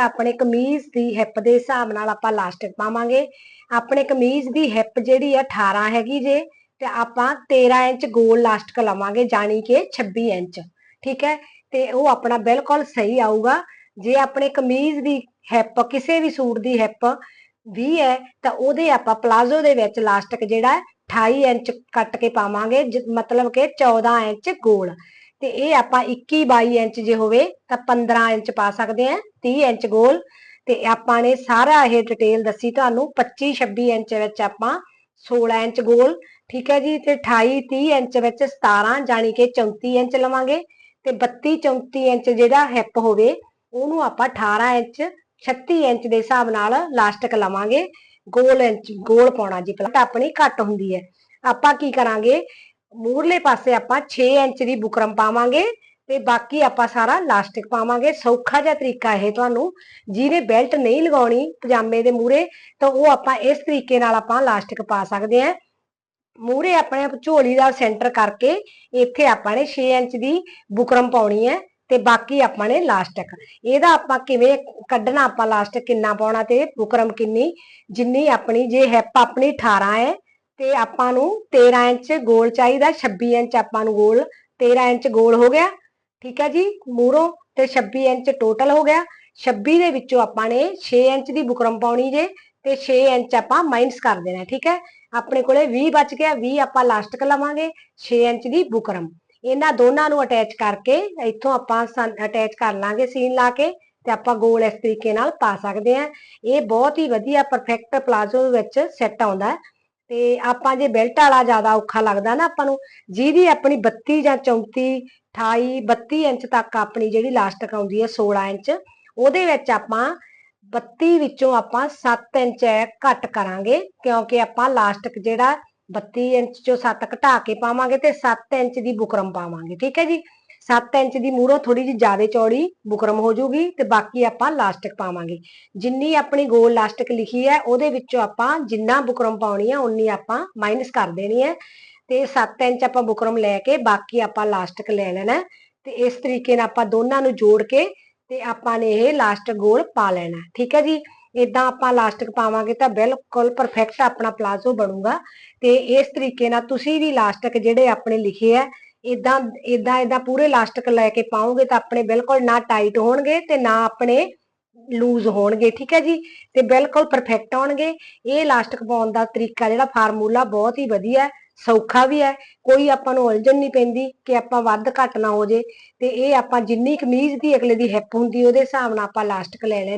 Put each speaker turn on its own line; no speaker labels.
ਆਪਣੇ ਕਮੀਜ਼ ਦੀ ਹਿੱਪ ਦੇ ਹਿਸਾਬ ਨਾਲ ਆਪਾਂ ਲਾਸਟਿਕ ਪਾਵਾਂਗੇ। ਆਪਣੇ ਕਮੀਜ਼ ਦੀ ਹਿੱਪ ਜਿਹੜੀ ਆ 18 ਹੈਗੀ ਜੇ, ਤੇ ਆਪਾਂ 13 ਇੰਚ ਗੋਲ ਲਾਸਟਿਕ ਲਵਾਂਗੇ, ਜਾਣੀ ਕਿ 26 ਇੰਚ, ਠੀਕ ਹੈ? ਤੇ ਉਹ ਆਪਣਾ ਬਿਲਕੁਲ ਸਹੀ ਆਊਗਾ। ਜੇ ਆਪਣੇ ਕਮੀਜ਼ ਦੀ ਹਿੱਪ ਕਿਸੇ ਵੀ ਸੂਟ ਦੀ ਹਿੱਪ 20 ਹੈ, ਤਾਂ ਉਹਦੇ ਆਪਾਂ ਪਲਾਜ਼ੋ ਦੇ ਵਿੱਚ ਲਾਸਟਿਕ ਜਿਹੜਾ ਹੈ 28 ਇੰਚ ਕੱਟ ਕੇ ਪਾਵਾਂਗੇ ਮਤਲਬ ਕਿ 14 ਇੰਚ ਗੋਲ ਤੇ ਇਹ ਆਪਾਂ 21 22 ਇੰਚ ਜੇ ਹੋਵੇ ਤਾਂ 15 ਇੰਚ ਪਾ ਸਕਦੇ ਆ 30 ਇੰਚ ਗੋਲ। ਤੇ ਆਪਾਂ ਨੇ ਸਾਰਾ ਇਹ ਡਿਟੇਲ ਦੱਸੀ ਤੁਹਾਨੂੰ 25 26 ਇੰਚ ਵਿੱਚ ਆਪਾਂ 16 ਇੰਚ ਗੋਲ, ਠੀਕ ਹੈ ਜੀ? ਤੇ 28 30 ਇੰਚ ਵਿੱਚ 17 ਜਾਣੀ ਕਿ 34 ਇੰਚ ਲਵਾਂਗੇ। ਤੇ 32 34 ਇੰਚ ਜਿਹੜਾ ਹਿੱਪ ਹੋਵੇ, ਉਹਨੂੰ ਆਪਾਂ 18 ਇੰਚ 36 ਇੰਚ ਦੇ ਹਿਸਾਬ ਨਾਲ ਲਾਸਟਿਕ ਲਵਾਂਗੇ। ਗੋਲ ਇੰਚ, ਗੋਲ ਪਾਉਣਾ ਜੀ ਪਲਟ ਆਪਣੀ ਘੱਟ ਹੁੰਦੀ ਹੈ। ਆਪਾਂ ਕੀ ਕਰਾਂਗੇ? ਮੂਰਲੇ ਪਾਸੇ ਆਪਾਂ 6 ਇੰਚ ਦੀ ਬੁਕਰਮ ਪਾਵਾਂਗੇ ਤੇ ਬਾਕੀ ਆਪਾਂ ਸਾਰਾ ਲਾਸਟਿਕ ਪਾਵਾਂਗੇ। ਸੌਖਾ ਜਿਹਾ ਤਰੀਕਾ ਇਹ ਤੁਹਾਨੂੰ। ਜਿਹਨੇ ਬੈਲਟ ਨਹੀਂ ਲਗਾਉਣੀ ਪਜਾਮੇ ਦੇ ਮੂਹਰੇ, ਤਾਂ ਉਹ ਆਪਾਂ ਇਸ ਤਰੀਕੇ ਨਾਲ ਆਪਾਂ ਲਾਸਟਿਕ ਪਾ ਸਕਦੇ ਹਾਂ। ਮੂਹਰੇ ਆਪਣੇ ਝੋਲੀ ਦਾ ਸੈਂਟਰ ਕਰਕੇ ਇੱਥੇ ਆਪਾਂ ਨੇ 6 ਇੰਚ ਦੀ ਬੁਕਰਮ ਪਾਉਣੀ ਹੈ ਤੇ ਬਾਕੀ ਆਪਾਂ ਨੇ ਲਾਸਟਿਕ। ਇਹਦਾ ਆਪਾਂ ਕਿਵੇਂ ਕੱਢਣਾ, ਆਪਾਂ ਲਾਸਟਿਕ ਕਿੰਨਾ ਪਾਉਣਾ ਤੇ ਬੁਕਰਮ ਕਿੰਨੀ, ਜਿੰਨੀ ਆਪਣੀ ਜੇ ਹਿੱਪ ਆਪਣੀ 18 ਹੈ ਤੇ ਆਪਾਂ ਨੂੰ 13 ਇੰਚ ਗੋਲ ਚਾਹੀਦਾ 26 ਇੰਚ ਆਪਾਂ ਨੂੰ ਗੋਲ 13 ਇੰਚ ਗੋਲ ਹੋ ਗਿਆ, ਠੀਕ ਹੈ ਜੀ, ਮੂਰੋਂ, ਤੇ 26 ਇੰਚ ਟੋਟਲ ਹੋ ਗਿਆ 26 ਦੇ ਵਿੱਚੋਂ ਆਪਾਂ ਨੇ 6 ਇੰਚ ਦੀ ਬੁਕਰਮ ਪਾਉਣੀ ਜੇ, ਤੇ 6 ਇੰਚ ਆਪਾਂ ਮਾਈਨਸ ਕਰ ਦੇਣਾ, ਠੀਕ ਹੈ, ਆਪਣੇ ਕੋਲੇ 20 ਬਚ ਗਿਆ 20 ਆਪਾਂ ਲਾਸਟਿਕ ਲਵਾਂਗੇ 6 ਇੰਚ ਦੀ ਬੁਕਰਮ, ਇਹਨਾਂ ਦੋਨਾਂ ਨੂੰ ਅਟੈਚ ਕਰਕੇ ਇੱਥੋਂ ਆਪਾਂ ਅਟੈਚ ਕਰ ਲਾਂਗੇ ਸੀਨ ਲਾ ਕੇ, ਤੇ ਆਪਾਂ ਗੋਲ ਇਸ ਤਰੀਕੇ ਨਾਲ ਪਾ ਸਕਦੇ ਆ ਇਹ ਬਹੁਤ ਹੀ ਵਧੀਆ ਪਰਫੈਕਟ ਪਲਾਜ਼ੋ ਵਿੱਚ ਸੈੱਟ ਆਉਂਦਾ ਹੈ। ਤੇ ਆਪਾਂ ਜੇ ਬੈਲਟ ਵਾਲਾ ਜ਼ਿਆਦਾ ਔਖਾ ਲੱਗਦਾ ਨਾ ਆਪਾਂ ਨੂੰ, ਜਿਹਦੀ ਆਪਣੀ 32 ਜਾਂ 34 28 32 ਇੰਚ ਤੱਕ ਆਪਣੀ ਜਿਹੜੀ ਲਾਸਟਿਕ ਆਉਂਦੀ ਹੈ 16 ਇੰਚ, ਉਹਦੇ ਵਿੱਚ ਆਪਾਂ 32 ਵਿੱਚੋਂ ਆਪਾਂ 7 ਇੰਚ ਘੱਟ ਕਰਾਂਗੇ, ਕਿਉਂਕਿ ਆਪਾਂ ਲਾਸਟਿਕ ਜਿਹੜਾ 32 ਇੰਚ ਚੋਂ 7 ਘਟਾ ਕੇ ਪਾਵਾਂਗੇ ਤੇ 7 ਇੰਚ ਦੀ ਬੁਕਰਮ ਪਾਵਾਂਗੇ, ਠੀਕ ਹੈ ਜੀ? 7 ਇੰਚ ਦੀ ਮੂਹਰੋਂ ਥੋੜੀ ਜਿਹੀ ਜ਼ਿਆਦਾ ਚੌੜੀ ਬੁਕਰਮ ਹੋ ਜਾਊਗੀ ਤੇ ਬਾਕੀ ਆਪਾਂ ਲਾਸਟਿਕ ਪਾਵਾਂਗੇ। ਜਿੰਨੀ ਆਪਣੀ ਗੋਲ ਲਾਸਟਿਕ ਲਿਖੀ ਹੈ, ਉਹਦੇ ਵਿੱਚੋਂ ਆਪਾਂ ਜਿੰਨਾ ਬੁਕਰਮ ਪਾਉਣੀ ਹੈ ਉਨੀ ਆਪਾਂ ਮਾਈਨਸ ਕਰ ਦੇਣੀ ਹੈ। ਤੇ 7 ਇੰਚ ਆਪਾਂ ਬੁਕਰਮ ਲੈ ਕੇ ਬਾਕੀ ਆਪਾਂ ਲਾਸਟਿਕ ਲੈ ਲੈਣਾ ਤੇ ਇਸ ਤਰੀਕੇ ਨਾਲ ਆਪਾਂ ਦੋਨਾਂ ਨੂੰ ਜੋੜ ਕੇ ਤੇ ਆਪਾਂ ਨੇ ਇਹ ਲਾਸਟ ਗੋਲ ਪਾ ਲੈਣਾ ਠੀਕ ਹੈ ਜੀ? ਇਦਾਂ ਆਪਾਂ ਲਾਸਟਿਕ ਪਾਵਾਂਗੇ ਤਾਂ ਬਿਲਕੁਲ ਪਰਫੈਕਟ ਆਪਣਾ ਪਲਾਜ਼ੋ ਬਣੂਗਾ। ਤੇ ਇਸ ਤਰੀਕੇ ਨਾਲ ਤੁਸੀਂ ਵੀ ਲਾਸਟਿਕ ਜਿਹੜੇ ਆਪਣੇ ਲਿਖੇ ਆ ਇਦਾਂ ਇਦਾਂ ਇਦਾਂ ਪੂਰੇ ਲਾਸਟਿਕ ਲੈ ਕੇ ਪਾਓਗੇ ਤਾਂ ਆਪਣੇ ਬਿਲਕੁਲ ਨਾ ਟਾਈਟ ਹੋਣਗੇ ਤੇ ਨਾ ਆਪਣੇ ਲੂਜ਼ ਹੋਣਗੇ, ਠੀਕ ਹੈ ਜੀ? ਤੇ ਬਿਲਕੁਲ ਪਰਫੈਕਟ ਆਉਣਗੇ। ਇਹ ਇਲਾਸਟਿਕ ਪਾਉਣ ਦਾ ਤਰੀਕਾ ਜਿਹੜਾ ਫਾਰਮੂਲਾ ਬਹੁਤ ਹੀ ਵਧੀਆ ਹੈ, ਸੌਖਾ ਵੀ ਹੈ। ਕੋਈ ਆਪਾਂ ਨੂੰ ਉਲਝਣ ਨਹੀਂ ਪੈਂਦੀ ਕਿ ਆਪਾਂ ਵੱਧ ਘੱਟ ਨਾ ਹੋ ਜੇ। ਤੇ ਇਹ ਆਪਾਂ ਜਿੰਨੀ ਕਮੀਜ਼ ਦੀ ਅਗਲੇ ਦੀ ਹਿੱਪ ਹੁੰਦੀ, ਉਹਦੇ ਹਿਸਾਬ ਨਾਲ ਆਪਾਂ ਲਾਸਟਿਕ ਲੈ ਲੈ